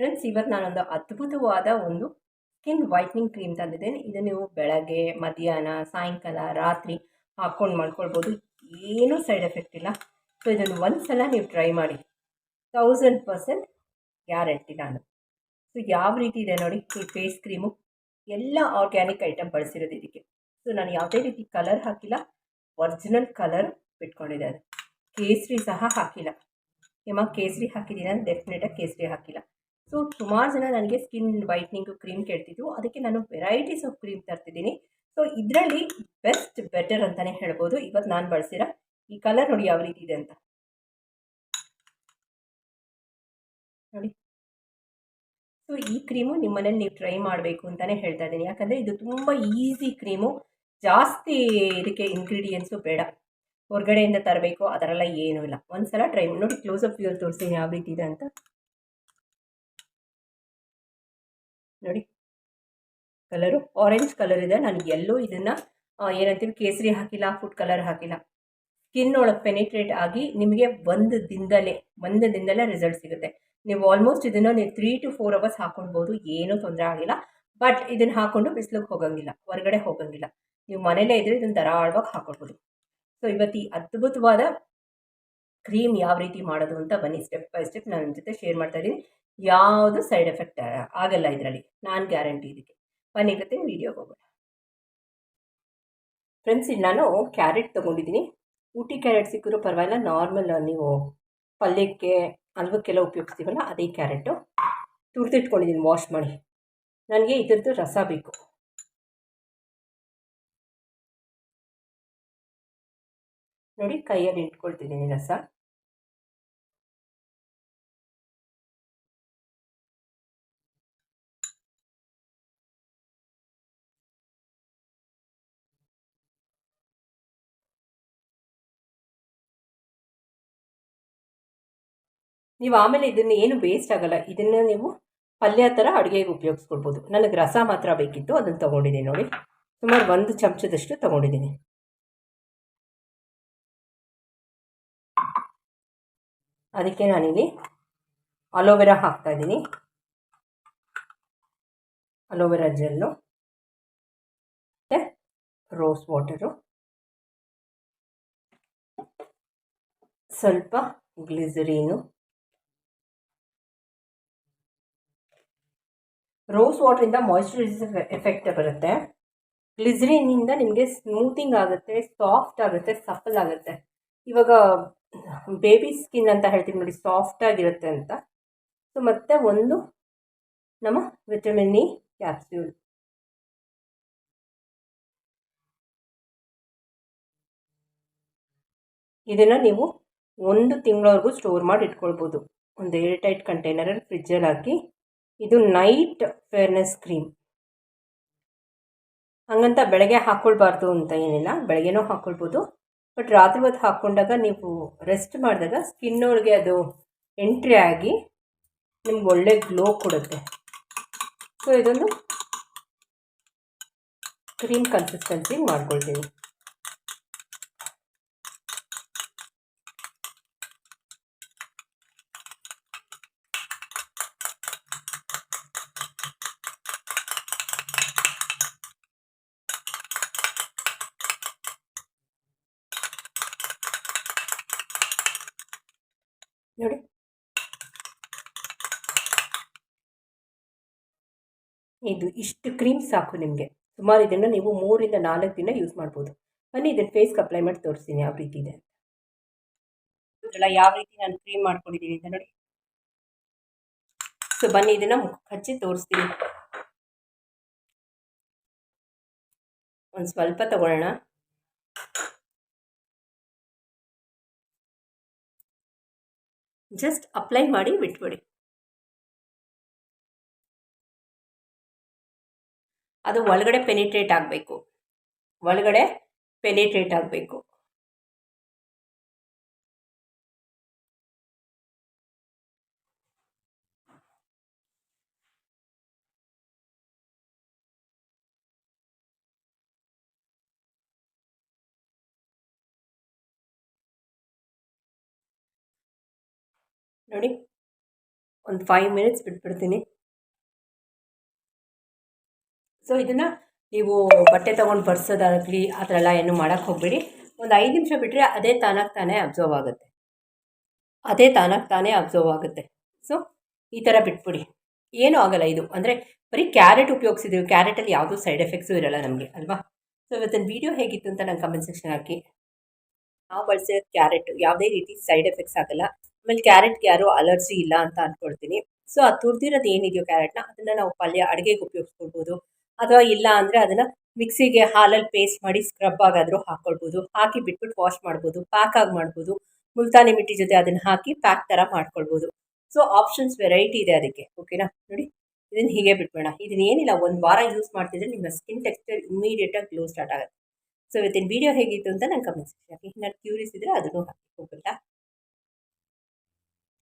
Friends ಇವತ್ತು ನಾನೊಂದು ಅದ್ಭುತವಾದ ಒಂದು ಸ್ಕಿನ್ ವೈಟ್ನಿಂಗ್ ಕ್ರೀಮ್ ತಂದಿದ್ದೇನೆ. ಇದು ನೀವು ಬೆಳಗ್ಗೆ, ಮಧ್ಯಾಹ್ನ, ಸಾಯಂಕಾಲ, ರಾತ್ರಿ ಹಾಕ್ಕೊಂಡು ಮಾಡ್ಕೊಳ್ಬೋದು. ಏನೂ ಸೈಡ್ ಎಫೆಕ್ಟ್ ಇಲ್ಲ. ಸೊ ಇದನ್ನು ಒಂದು ಸಲ ನೀವು ಟ್ರೈ ಮಾಡಿ. ತೌಸಂಡ್ ಪರ್ಸೆಂಟ್ ಗ್ಯಾರಂಟಿ ನಾನು. ಸೊ ಯಾವ ರೀತಿ ಇದೆ ನೋಡಿ, ಈ ಫೇಸ್ ಕ್ರೀಮು ಎಲ್ಲ ಆರ್ಗ್ಯಾನಿಕ್ ಐಟಮ್ ಬಳಸಿರೋದು ಇದಕ್ಕೆ. ಸೊ ನಾನು ಯಾವುದೇ ರೀತಿ ಕಲರ್ ಹಾಕಿಲ್ಲ. ಒರಿಜಿನಲ್ ಕಲರ್ ಬಿಟ್ಕೊಂಡಿದೆ ಅದು ಕೇಸರಿ ಸಹ ಹಾಕಿಲ್ಲ. ನಿಮ್ಮ ಕೇಸರಿ ಹಾಕಿದ್ದೀನಿ ನಾನು ಡೆಫಿನೆಟಾಗಿ ಕೇಸರಿ ಹಾಕಿಲ್ಲ. ಸೊ ಸುಮಾರು ಜನ ನನಗೆ ಸ್ಕಿನ್ ವೈಟ್ನಿಂಗು ಕ್ರೀಮ್ ಕೇಳ್ತಿದ್ರು. ಅದಕ್ಕೆ ನಾನು ವೆರೈಟೀಸ್ ಆಫ್ ಕ್ರೀಮ್ ತರ್ತಿದ್ದೀನಿ. ಸೊ ಇದರಲ್ಲಿ ಬೆಸ್ಟ್ ಬೆಟರ್ ಅಂತಲೇ ಹೇಳ್ಬೋದು. ಇವತ್ತು ನಾನು ಬಳಸಿರ ಈ ಕಲರ್ ನೋಡಿ ಯಾವ ರೀತಿ ಇದೆ ಅಂತ. ನೋಡಿ. ಸೊ ಈ ಕ್ರೀಮು ನಿಮ್ಮ ಮನೇಲಿ ನೀವು ಟ್ರೈ ಮಾಡಬೇಕು ಅಂತಲೇ ಹೇಳ್ತಾ ಇದ್ದೀನಿ. ಯಾಕಂದರೆ ಇದು ತುಂಬ ಈಸಿ ಕ್ರೀಮು ಜಾಸ್ತಿ ಇದಕ್ಕೆ ಇಂಗ್ರೀಡಿಯೆಂಟ್ಸು ಬೇಡ. ಹೊರಗಡೆಯಿಂದ ತರಬೇಕು, ಅದರೆಲ್ಲ ಏನೂ ಇಲ್ಲ. ಒಂದು ಸಲ ಟ್ರೈ ನೋಡಿ ಕ್ಲೋಸ್ ಅಪ್ ವ್ಯೂಲ್ ತೋರಿಸ್ತೀನಿ ಯಾವ ರೀತಿ ಇದೆ ಅಂತ. ನೋಡಿ. ಕಲರು ಆರೆಂಜ್ ಕಲರ್ ಇದೆ. ನಾನು ಎಲ್ಲೂ ಇದನ್ನು ಏನಂತೀವಿ, ಕೇಸರಿ ಹಾಕಿಲ್ಲ ಫುಡ್ ಕಲರ್ ಹಾಕಿಲ್ಲ. ಸ್ಕಿನ್ ಒಳಗೆ ಪೆನಿಟ್ರೇಟ್ ಆಗಿ ನಿಮಗೆ ಒಂದು ದಿನದಲ್ಲೇ ಒಂದು ದಿನದಲ್ಲೇ ರಿಸಲ್ಟ್ ಸಿಗುತ್ತೆ. ನೀವು ಆಲ್ಮೋಸ್ಟ್ ಇದನ್ನು ನೀವು ತ್ರೀ ಟು ಫೋರ್ ಅವರ್ಸ್ ಹಾಕೊಳ್ಬೋದು. ಏನೂ ತೊಂದರೆ ಆಗಿಲ್ಲ. ಬಟ್ ಇದನ್ನು ಹಾಕ್ಕೊಂಡು ಬಿಸಿಲಿಗೆ ಹೋಗೋಂಗಿಲ್ಲ. ಹೊರಗಡೆ ಹೋಗೋಂಗಿಲ್ಲ. ನೀವು ಮನೇಲೇ ಇದ್ದರೆ ಇದನ್ನು ಧಾರಾಳವಾಗಿ ಹಾಕೊಳ್ಬೋದು. ಸೊ ಇವತ್ತು ಈ ಅದ್ಭುತವಾದ ಕ್ರೀಮ್ ಯಾವ ರೀತಿ ಮಾಡೋದು ಅಂತ ಬನ್ನಿ ಸ್ಟೆಪ್ ಬೈ ಸ್ಟೆಪ್ ನಾನು ನಿಮ್ಮ ಜೊತೆ ಶೇರ್ ಮಾಡ್ತಾ ಇದ್ದೀನಿ. ಯಾವುದು ಸೈಡ್ ಎಫೆಕ್ಟ್ ಆಗಲ್ಲ ಇದರಲ್ಲಿ. ನಾನು ಗ್ಯಾರಂಟಿ ಇದಕ್ಕೆ. ಬನ್ನಿ ಕತೆ ವೀಡಿಯೋಗೆ ಹೋಗೋಣ. ಫ್ರೆಂಡ್ಸ್ ಇಲ್ಲಿ ನಾನು ಕ್ಯಾರೆಟ್ ತೊಗೊಂಡಿದ್ದೀನಿ. ಊಟಿ ಕ್ಯಾರೆಟ್ ಸಿಕ್ಕಿದ್ರು ಪರವಾಗಿಲ್ಲ. ನಾರ್ಮಲ್ ನೀವು ಪಲ್ಯಕ್ಕೆ, ಅಲ್ವಕ್ಕೆಲ್ಲ ಉಪಯೋಗಿಸ್ತೀವಲ್ಲ, ಅದೇ ಕ್ಯಾರೆಟು ತುರಿದಿಟ್ಕೊಂಡಿದ್ದೀನಿ ವಾಶ್ ಮಾಡಿ. ನನಗೆ ಇದ್ರದ್ದು ರಸ ಬೇಕು. ನೋಡಿ, ಕೈಯಲ್ಲಿ ಇಟ್ಕೊಳ್ತಿದ್ದೀನಿ ರಸ ನೀವು ಆಮೇಲೆ ಇದನ್ನು ಏನು ವೇಸ್ಟ್ ಆಗಲ್ಲ. ಇದನ್ನು ನೀವು ಪಲ್ಯ ಥರ ಅಡುಗೆಗೆ ಉಪಯೋಗಿಸ್ಕೊಳ್ಬೋದು. ನನಗೆ ರಸ ಮಾತ್ರ ಬೇಕಿತ್ತು, ಅದನ್ನು ತೊಗೊಂಡಿದ್ದೀನಿ ನೋಡಿ. ಸುಮಾರು ಒಂದು ಚಮಚದಷ್ಟು ತೊಗೊಂಡಿದ್ದೀನಿ. ಅದಕ್ಕೆ ನಾನಿಲ್ಲಿ ಅಲೋವೆರಾ ಹಾಕ್ತಾಯಿದ್ದೀನಿ ಅಲೋವೆರಾ ಜೆಲ್ಲು ಮತ್ತು ರೋಸ್ ವಾಟರು ಸ್ವಲ್ಪ ಗ್ಲಿಸರೀನು ರೋಸ್ ವಾಟ್ರಿಂದ ಮಾಯ್ಶ್ಚರೈಸರ್ ಎಫೆಕ್ಟ್ ಬರುತ್ತೆ. ಗ್ಲಿಸರಿನಿಂದ ನಿಮಗೆ ಸ್ಮೂತಿಂಗ್ ಆಗುತ್ತೆ ಸಾಫ್ಟ್ ಆಗುತ್ತೆ ಸಫಲ್ ಆಗುತ್ತೆ. ಇವಾಗ ಬೇಬಿ ಸ್ಕಿನ್ ಅಂತ ಹೇಳ್ತೀವಿ ನೋಡಿ ಸಾಫ್ಟ್ ಆಗಿರುತ್ತೆ ಅಂತ. ಸೊ ಮತ್ತು ಒಂದು ನಮ್ಮ ವಿಟಮಿನ್ ಇ ಕ್ಯಾಪ್ಸ್ಯೂಲ್ ಇದನ್ನು ನೀವು ಒಂದು ತಿಂಗಳವರೆಗೂ ಸ್ಟೋರ್ ಮಾಡಿ ಇಟ್ಕೊಳ್ಬೋದು. ಒಂದು ಏರ್ ಟೈಟ್ ಕಂಟೈನರಲ್ಲಿ ಫ್ರಿಜ್ಜಲ್ಲಿ ಹಾಕಿ. ಇದು ನೈಟ್ ಫೇರ್ನೆಸ್ ಕ್ರೀಮ್ ಹಂಗಂತ ಬೆಳಗ್ಗೆ ಹಾಕ್ಕೊಳ್ಬಾರ್ದು ಅಂತ ಏನಿಲ್ಲ, ಬೆಳಗ್ಗೆನೂ ಹಾಕ್ಕೊಳ್ಬೋದು ಬಟ್ ರಾತ್ರಿ ಹೊತ್ತು ಹಾಕ್ಕೊಂಡಾಗ ನೀವು ರೆಸ್ಟ್ ಮಾಡಿದಾಗ ಸ್ಕಿನ್ ಒಳಗೆ ಅದು ಎಂಟ್ರಿ ಆಗಿ ನಿಮ್ಗೆ ಒಳ್ಳೆ ಗ್ಲೋ ಕೊಡುತ್ತೆ. ಸೊ ಇದೊಂದು ಕ್ರೀಮ್ ಕನ್ಸಿಸ್ಟೆನ್ಸಿ ಮಾಡ್ಕೊಳ್ತೀನಿ. ನೋಡಿ. ಇದು ಇಷ್ಟು ಕ್ರೀಮ್ ಸಾಕು ನಿಮಗೆ. ಸುಮಾರು ಇದನ್ನು ನೀವು ಮೂರಿಂದ ನಾಲ್ಕು ದಿನ ಯೂಸ್ ಮಾಡ್ಬೋದು. ಬನ್ನಿ ಇದನ್ನು ಫೇಸ್ಗೆ ಅಪ್ಲೈ ಮಾಡಿ ತೋರಿಸ್ತೀನಿ ಯಾವ ರೀತಿ ಇದೆ ಅಲ್ಲ ಯಾವ ರೀತಿ ನಾನು ಕ್ರೀಮ್ ಮಾಡ್ಕೊಂಡಿದ್ದೀನಿ ಅಂತ ನೋಡಿ. ಸೊ ಬನ್ನಿ ಇದನ್ನು ಹಚ್ಚಿ ತೋರಿಸ್ತೀನಿ. ಒಂದು ಸ್ವಲ್ಪ ತಗೊಳ್ಳೋಣ. ಜಸ್ಟ್ ಅಪ್ಲೈ ಮಾಡಿ ಬಿಟ್ಬಿಡಿ. ಅದು ಒಳಗಡೆ ಪೆನಿಟ್ರೇಟ್ ಆಗಬೇಕು. ಒಳಗಡೆ ಪೆನಿಟ್ರೇಟ್ ಆಗಬೇಕು. ನೋಡಿ, ಒಂದು ಫೈವ್ ಮಿನಿಟ್ಸ್ ಬಿಟ್ಬಿಡ್ತೀನಿ. ಸೊ ಇದನ್ನು ನೀವು ಬಟ್ಟೆ ತೊಗೊಂಡು ಬರ್ಸೋದಾಗಲಿ, ಆ ಥರ ಎಲ್ಲ ಏನು ಮಾಡೋಕ್ಕೆ ಹೋಗಬೇಡಿ. ಒಂದು ಐದು ನಿಮಿಷ ಬಿಟ್ಟರೆ ಅದೇ ತಾನಾಗಿ ತಾನೇ ಅಬ್ಸರ್ವ್ ಆಗುತ್ತೆ. ಅದೇ ತಾನಾಗಿ ತಾನೇ ಅಬ್ಸರ್ವ್ ಆಗುತ್ತೆ. ಸೊ ಈ ಥರ ಬಿಟ್ಬಿಡಿ. ಏನೂ ಆಗಲ್ಲ ಇದು. ಅಂದರೆ, ಬರೀ ಕ್ಯಾರೆಟ್ ಉಪಯೋಗಿಸಿದ್ದೀವಿ ಕ್ಯಾರೆಟಲ್ಲಿ ಯಾವುದೂ ಸೈಡ್ ಎಫೆಕ್ಟ್ಸು ಇರಲ್ಲ ನಮಗೆ, ಅಲ್ವಾ? ಸೊ ಇವತ್ತಿನ ವೀಡಿಯೋ ಹೇಗಿತ್ತು ಅಂತ ನಂಗೆ ಕಮೆಂಟ್ ಸೆಕ್ಷನ್ ಹಾಕಿ. ನಾವು ಬಳಸಿರೋ ಕ್ಯಾರೆಟ್ ಯಾವುದೇ ರೀತಿ ಸೈಡ್ ಎಫೆಕ್ಟ್ಸ್ ಆಗಲ್ಲ. ಆಮೇಲೆ ಕ್ಯಾರೆಟ್ಗೆ ಯಾರೂ ಅಲರ್ಜಿ ಇಲ್ಲ ಅಂತ ಅಂದ್ಕೊಳ್ತೀನಿ ಸೊ ಅದು ತುರ್ದಿರೋದು ಏನಿದೆಯೋ ಕ್ಯಾರೆಟ್ನ ಅದನ್ನು ನಾವು ಪಲ್ಯ ಅಡುಗೆಗೆ ಉಪಯೋಗಿಸ್ಕೊಳ್ಬೋದು. ಅಥವಾ ಇಲ್ಲ ಅಂದರೆ ಅದನ್ನು ಮಿಕ್ಸಿಗೆ ಹಾಲಲ್ಲಿ ಪೇಸ್ಟ್ ಮಾಡಿ ಸ್ಕ್ರಬ್ ಆಗಾದರೂ ಹಾಕ್ಕೊಳ್ಬೋದು ಹಾಕಿ ಬಿಟ್ಬಿಟ್ಟು ವಾಶ್ ಮಾಡ್ಬೋದು. ಪ್ಯಾಕ್ ಆಗಿ ಮಾಡ್ಬೋದು. ಮುಲ್ತಾನಿ ಮಿಟ್ಟಿ ಜೊತೆ ಅದನ್ನು ಹಾಕಿ ಪ್ಯಾಕ್ ಥರ ಮಾಡ್ಕೊಳ್ಬೋದು. ಸೊ ಆಪ್ಷನ್ಸ್ ವೆರೈಟಿ ಇದೆ ಅದಕ್ಕೆ. ಓಕೆನಾ ನೋಡಿ. ಇದನ್ನು ಹೀಗೆ ಬಿಟ್ಬೇಡ ಇದನ್ನ ಏನಿಲ್ಲ. ಒಂದು ವಾರ ಯೂಸ್ ಮಾಡ್ತಿದ್ರೆ ನಿಮ್ಮ ಸ್ಕಿನ್ ಟೆಕ್ಸ್ಚರ್ ಇಮಿಡಿಯೇಟಾಗಿ ಗ್ಲೋ ಸ್ಟಾರ್ಟ್ ಆಗುತ್ತೆ. ಸೊ ಇವತ್ತಿನ ವೀಡಿಯೋ ಹೇಗಿತ್ತು ಅಂತ ನಂಗೆ ಕಮೆಂಟ್ ಸೆಕ್ಷನ್ ಹಾಕಿ ನಾನು ಕ್ಯೂರಿಯಸ್ ಇದ್ದರೆ ಅದನ್ನು ಹಾಕಿ ಹೋಗುತ್ತಾ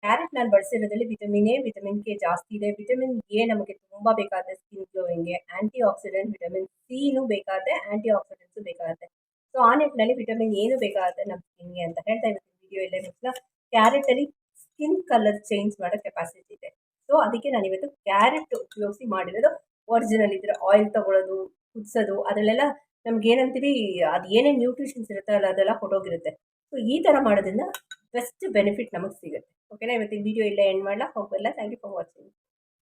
ಕ್ಯಾರೆಟ್ ನಾನು ಬಳಸಿರೋದ್ರಲ್ಲಿ ವಿಟಮಿನ್ ಎ ವಿಟಮಿನ್ ಕೆ ಜಾಸ್ತಿ ಇದೆ. ವಿಟಮಿನ್ ಎ ನಮಗೆ ತುಂಬ ಬೇಕಾಗುತ್ತೆ ಸ್ಕಿನ್ ಗ್ಲೋಯಿಂಗ್ಗೆ ಆ್ಯಂಟಿ ಆಕ್ಸಿಡೆಂಟ್ ವಿಟಮಿನ್ ಸಿನೂ ಬೇಕಾಗುತ್ತೆ ಆ್ಯಂಟಿ ಆಕ್ಸಿಡೆಂಟ್ಸು ಬೇಕಾಗುತ್ತೆ. ಸೊ ಆ ನಿಟ್ಟಿನಲ್ಲಿ ವಿಟಮಿನ್ ಏನು ಬೇಕಾಗುತ್ತೆ ನಮ್ಮ ಸ್ಕಿನ್ಗೆ ಅಂತ ಹೇಳ್ತಾ ಇದ್ದೀನಿ ವಿಡಿಯೋ ಇಲ್ಲೇ ಮುಗಿಸ್ಲ. ಕ್ಯಾರೆಟಲ್ಲಿ ಸ್ಕಿನ್ ಕಲರ್ ಚೇಂಜ್ ಮಾಡೋ ಕೆಪಾಸಿಟಿ ಇದೆ. ಸೊ ಅದಕ್ಕೆ ನಾನು ಇವತ್ತು ಕ್ಯಾರೆಟ್ ಉಪಯೋಗಿಸಿ ಮಾಡಿರೋದು ಒರಿಜಿನಲ್ ಇದ್ರೆ ಆಯಿಲ್ ತೊಗೊಳೋದು, ಕುದಿಸೋದು, ಅದರಲ್ಲೆಲ್ಲ ನಮ್ಗೆ ಏನಂತೀವಿ ಅದು ಏನೇನು ನ್ಯೂಟ್ರಿಷನ್ಸ್ ಇರುತ್ತೆ ಅಲ್ಲ, ಅದೆಲ್ಲ ಕೊಟ್ಟೋಗಿರುತ್ತೆ. ಸೊ ಈ ಥರ ಮಾಡೋದ್ರಿಂದ ಬೆಸ್ಟ್ ಬೆನಿಫಿಟ್ ನಮಗೆ ಸಿಗುತ್ತೆ. ಓಕೆನಾ ಇವತ್ತಿನ ವಿಡಿಯೋ ಇಲ್ಲೇ ಎಂಡ್ ಮಾಡಲ್ಲ ಹೋಗಲ್ಲ ಥ್ಯಾಂಕ್ ಯು ಫಾರ್ ವಾಚಿಂಗ್